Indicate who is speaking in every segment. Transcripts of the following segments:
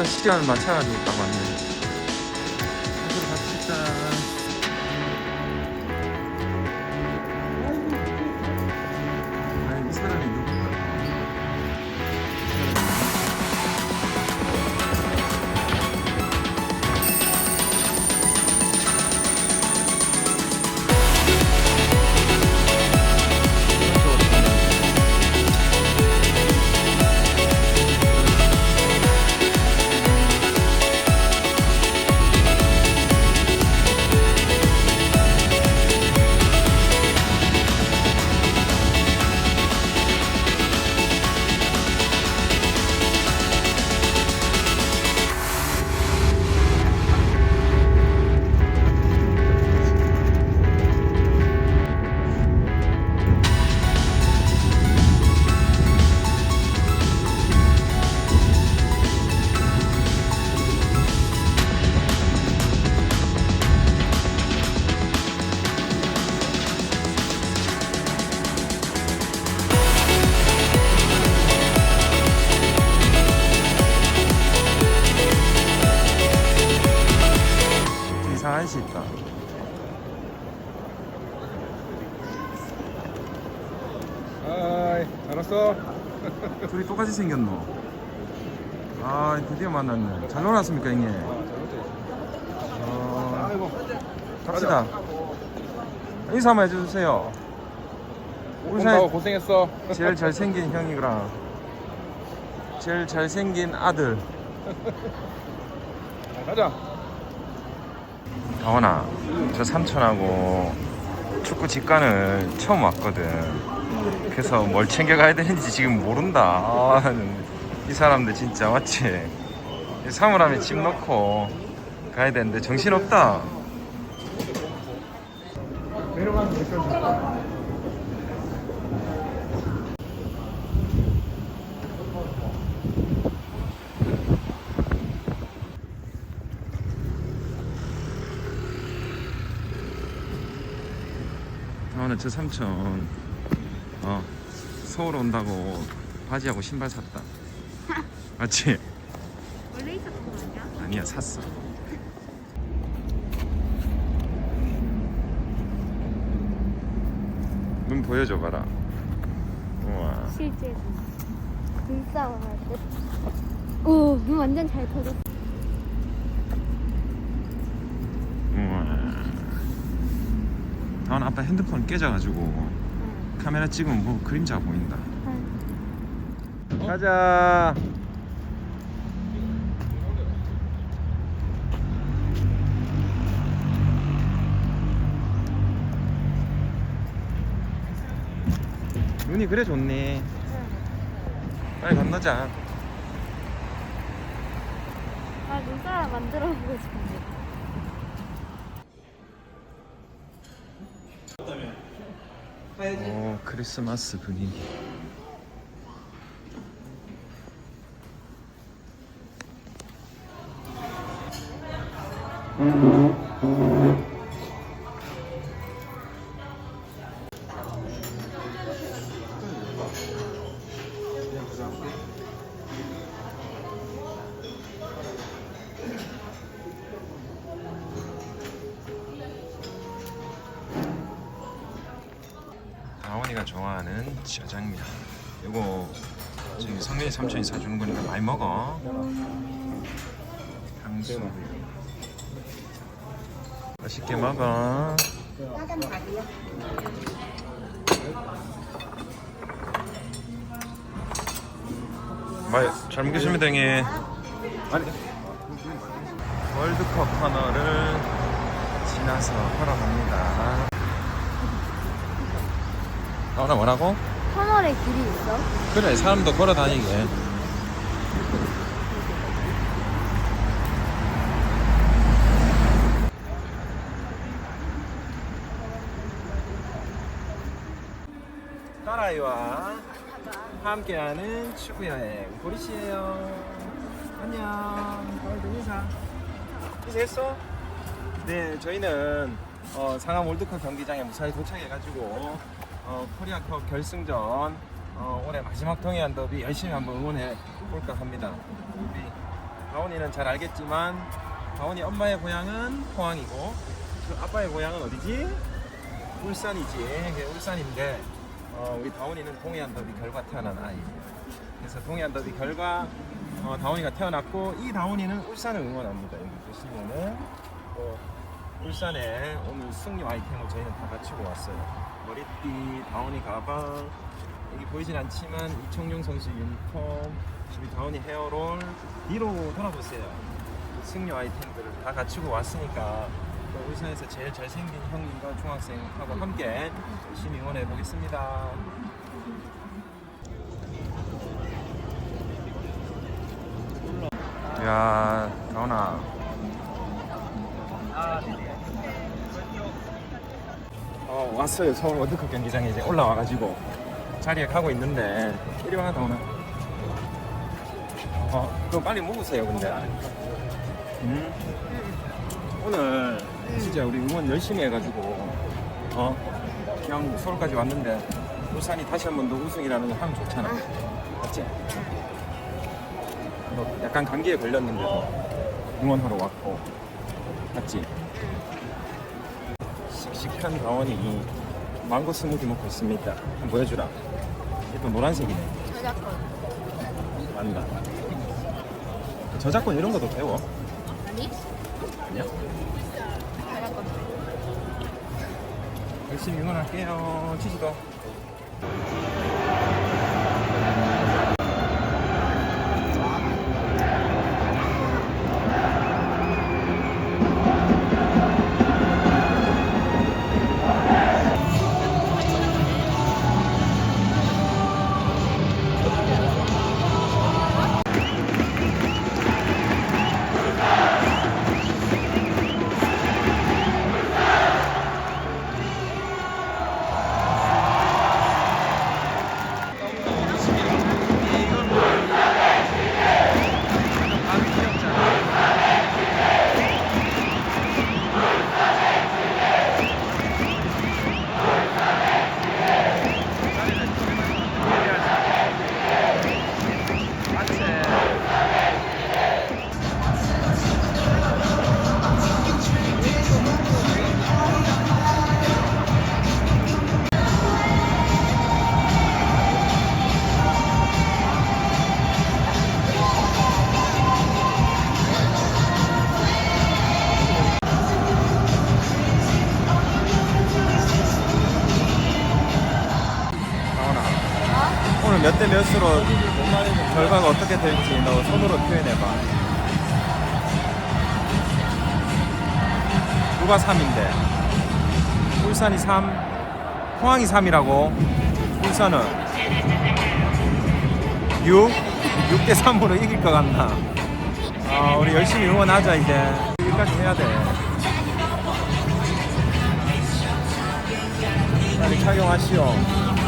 Speaker 1: 벌써부터 시간 맞춰가지고 딱 왔네. 둘이 똑같이 생겼노. 아, 드디어 만났네. 잘 놀았습니까, 형님? 어,
Speaker 2: 아이고
Speaker 1: 갑시다. 인사 한번 해주세요. 우리 사이
Speaker 2: 고생했어
Speaker 1: 제일 잘생긴 형이랑 제일 잘생긴 아들.
Speaker 2: 가자
Speaker 1: 가원아, 저 삼촌하고 축구 직관을 처음 왔거든. 그래서 뭘 챙겨가야 되는지 지금 모른다. 아, 이 사람들 진짜 맞지? 이 사물함에 집 넣고 가야 되는데 정신 없다.
Speaker 2: 내려가면 될 거지
Speaker 1: 오늘 저 삼촌 어, 서울 온다고 바지하고 신발 샀다. 맞지?
Speaker 3: 원래 있었던 거 아니야?
Speaker 1: 아니야 샀어. 눈 보여줘 봐라. 우와.
Speaker 3: 실제 눈싸움 할 때. 오, 눈 완전 잘 터졌어.
Speaker 1: 우와. 다운 아빠 핸드폰 깨져가지고 카메라 찍으면 뭐 그림자 보인다. 가자. 눈이 그래 좋네. 빨리 건너자.
Speaker 3: 아, 눈사람 만들어 보고 싶은데.
Speaker 1: 오 크리스마스 분위기. 다원이가 좋아하는 짜장면. 이거 저기 성민이 삼촌이 사주는 거니까 많이 먹어. 당수. 맛있게 먹어. 많이 잘 먹겠습니다, 형님. 월드컵 터널을 지나서 걸어갑니다. 다원아 뭐라고?
Speaker 3: 터널에 길이 있어?
Speaker 1: 그래 사람도 걸어 다니게 딸아이와 함께하는 축구 여행 보리씨예요 안녕 오늘도 인사 인사했어? 네 저희는 어, 상암 월드컵 경기장에 무사히 도착해가지고 어, 코리아컵 결승전 어, 올해 마지막 동해안 더비 열심히 한번 응원해 볼까 합니다. 우리 다원이는 잘 알겠지만 다원이 엄마의 고향은 포항이고 그 아빠의 고향은 어디지? 울산이지. 울산인데 어, 우리 다원이는 동해안 더비 결과 태어난 아이. 그래서 동해안 더비 결과 어, 다원이가 태어났고 이 다원이는 울산을 응원합니다. 여기 보시면은 또 울산에 오늘 승리 아이템을 저희는 다 갖추고 왔어요. 머리띠, 다원이 가방, 여기 보이진 않지만 이청용 선수 유니폼, 우리 다원이 헤어롤 뒤로 돌아보세요. 승리 아이템들을 다 갖추고 왔으니까 또 울산에서 제일 잘생긴 형님과 중학생하고 함께 열심히 응원해 보겠습니다. 야, 다원아. 어, 왔어요. 서울 월드컵 경기장에 이제 올라와가지고 자리에 가고 있는데 이리 와, 다원아. 어, 그거 빨리 먹으세요, 근데. 음. 오늘 진짜 우리 응원 열심히 해가지고 어 그냥 서울까지 왔는데 울산이 다시 한 번 더 우승이라는 거 하면 좋잖아. 맞지? 너 약간 감기에 걸렸는데도 응원하러 왔고 맞지? 씩씩한 다원이 망고 스무디 먹고 있습니다. 한번 보여주라. 이또 노란색이네.
Speaker 3: 저작권.
Speaker 1: 맞다. 저작권 이런 것도 배워?
Speaker 3: 아니?
Speaker 1: 아니야?
Speaker 3: 저작권.
Speaker 1: 열심히 응원할게요. 치즈도. 오늘 몇대 몇으로 결과가 어떻게 될지 너 손으로 표현해봐. 누가 3인데? 울산이 3, 포항이 3이라고? 울산은 6? 6대 3으로 이길 것 같나? 아, 우리 열심히 응원하자 이제. 여기까지 해야 돼. 빨리 착용하시오.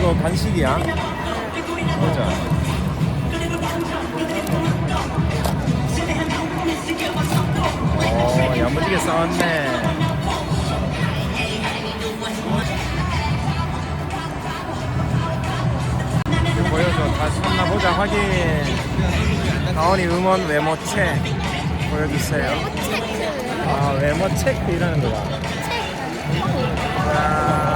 Speaker 1: 이거 간식이야. 보자. 어, 야무지게 싸웠네. 보여줘. 다 샀나 보자. 확인. 다원이 음원 외모 책 보여주세요. 아, 외모 체크 이라는 거야. 아.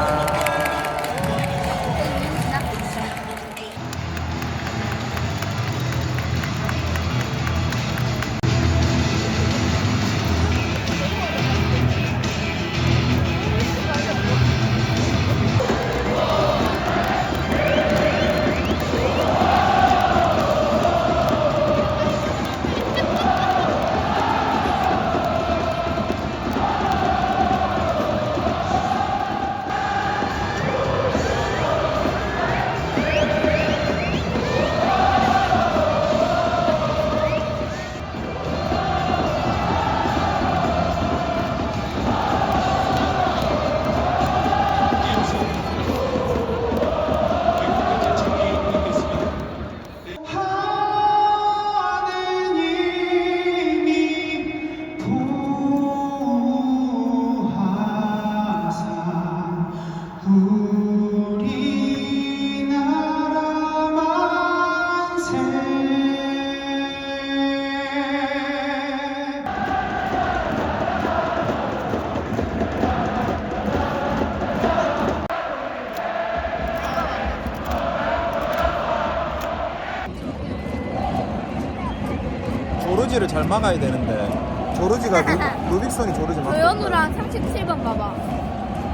Speaker 1: 조르지를 잘 막아야 되는데 조르지가 루, 루빅손이 조르지 막
Speaker 3: 조현우랑 37번 봐봐.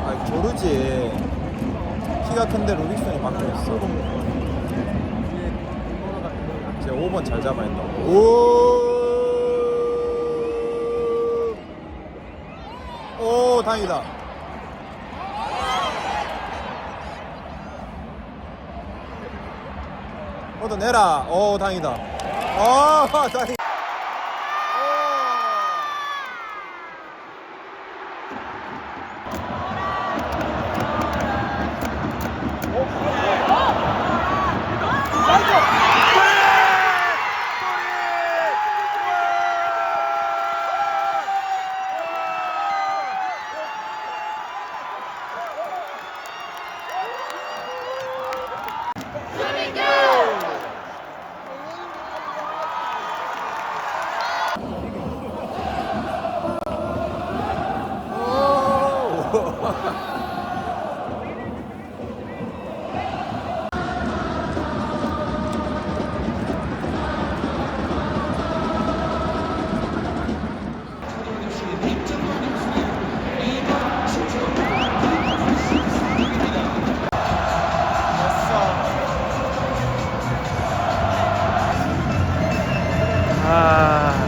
Speaker 1: 아 조르지 키가 큰데 루빅손이 막혀 있어 이제 5번 잘 잡아야 된다 오, 오 다행이다. 걷어내라. 오 다행이다. 어 다행이다 아...